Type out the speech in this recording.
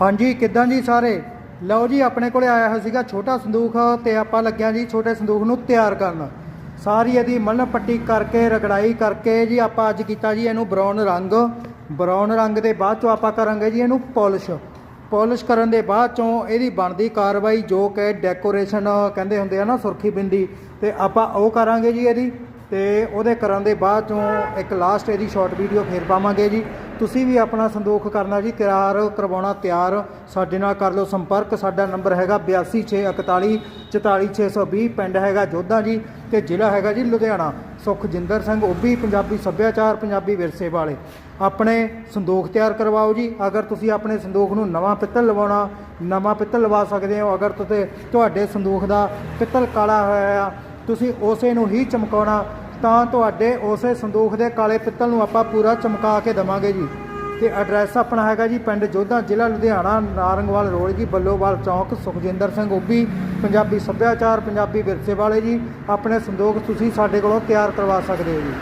ਹਾਂਜੀ, ਕਿੱਦਾਂ ਜੀ ਸਾਰੇ? ਲਓ ਜੀ, ਆਪਣੇ ਕੋਲੇ ਆਇਆ ਹੋਇਆ ਸੀਗਾ ਛੋਟਾ ਸੰਦੂਖ ਤੇ ਆਪਾਂ ਲੱਗਿਆ ਜੀ ਛੋਟੇ ਸੰਦੂਖ ਨੂੰ ਤਿਆਰ ਕਰਨ। ਸਾਰੀ ਇਹਦੀ ਮਲਨ ਪੱਟੀ ਕਰਕੇ, ਰਗੜਾਈ ਕਰਕੇ ਜੀ ਆਪਾਂ ਅੱਜ ਕੀਤਾ ਜੀ ਇਹਨੂੰ ਬਰਾਊਨ ਰੰਗ। ਬਰਾਊਨ ਰੰਗ ਦੇ ਬਾਅਦ ਚੋਂ ਆਪਾਂ ਕਰਾਂਗੇ ਜੀ ਇਹਨੂੰ ਪਾਲਿਸ਼। ਪਾਲਿਸ਼ ਕਰਨ ਦੇ ਬਾਅਦ ਚੋਂ ਇਹਦੀ ਬਣਦੀ ਕਾਰਵਾਈ ਜੋ ਕਿ ਡੈਕੋਰੇਸ਼ਨ ਕਹਿੰਦੇ ਹੁੰਦੇ ਆ ਨਾ ਸੁਰਖੀ ਬਿੰਦੀ ਤੇ ਆਪਾਂ ਉਹ ਕਰਾਂਗੇ ਜੀ ਇਹਦੀ ਤੇ ਉਹਦੇ ਕਰਨ ਦੇ ਬਾਅਦ ਚੋਂ ਇੱਕ ਲਾਸਟ ਇਹਦੀ ਸ਼ਾਰਟ ਵੀਡੀਓ ਫੇਰ ਪਾਵਾਂਗੇ ਜੀ। ਤੁਸੀਂ ਵੀ ਆਪਣਾ ਸੰਦੋਖ ਕਰਨਾ ਜੀ ਤਿਆਰ ਕਰਵਾਉਣਾ ਤਿਆਰ, ਸਾਡੇ ਨਾਲ ਕਰ ਲਓ ਸੰਪਰਕ, ਸਾਡਾ ਨੰਬਰ ਹੈਗਾ 8261 44620 ਪਿੰਡ ਹੈਗਾ ਜੋਧਾ ਜੀ ਤੇ ਜ਼ਿਲ੍ਹਾ ਹੈਗਾ ਜੀ ਲੁਧਿਆਣਾ। ਸੁਖਜਿੰਦਰ ਸਿੰਘ ਓਬੀ, ਪੰਜਾਬੀ ਸੱਭਿਆਚਾਰ, ਪੰਜਾਬੀ ਵਿਰਸੇ ਵਾਲੇ। ਆਪਣੇ ਸੰਦੋਖ ਤਿਆਰ ਕਰਵਾਓ ਜੀ। ਅਗਰ ਤੁਸੀਂ ਆਪਣੇ ਸੰਦੂਖ ਨੂੰ ਨਵਾਂ ਪਿੱਤਲ ਲਵਾਉਣਾ, ਨਵਾਂ ਪਿੱਤਲ ਲਵਾ ਸਕਦੇ ਹੋ। ਅਗਰ ਤੁਸੀਂ ਤੁਹਾਡੇ ਸੰਦੂਖ ਦਾ ਪਿੱਤਲ ਕਾਲਾ ਹੋਇਆ ਆ, ਤੁਸੀਂ ਉਸੇ ਨੂੰ ਹੀ ਚਮਕਾਉਣਾ ਤਾਂ ਤੁਹਾਡੇ ਉਸੇ ਸੰਦੂਖ ਦੇ ਕਾਲੇ ਪਿੱਤਲ ਨੂੰ ਆਪਾਂ ਪੂਰਾ ਚਮਕਾ ਕੇ ਦਵਾਂਗੇ ਜੀ। ਤੇ ਐਡਰੈਸ ਆਪਣਾ ਹੈਗਾ ਜੀ ਪਿੰਡ ਜੋਧਾ, ਜ਼ਿਲ੍ਹਾ ਲੁਧਿਆਣਾ, ਨਾਰੰਗਵਾਲ ਰੋਡ ਜੀ, ਬੱਲੋਵਾਲ ਚੌਂਕ, ਸੁਖਜਿੰਦਰ ਸਿੰਘ ਓਬੀ, ਪੰਜਾਬੀ ਸੱਭਿਆਚਾਰ, ਪੰਜਾਬੀ ਵਿਰਸੇ ਵਾਲੇ ਜੀ। ਆਪਣੇ ਸੰਦੂਖ ਤੁਸੀਂ ਸਾਡੇ ਕੋਲੋਂ ਤਿਆਰ ਕਰਵਾ ਸਕਦੇ ਹੋ ਜੀ।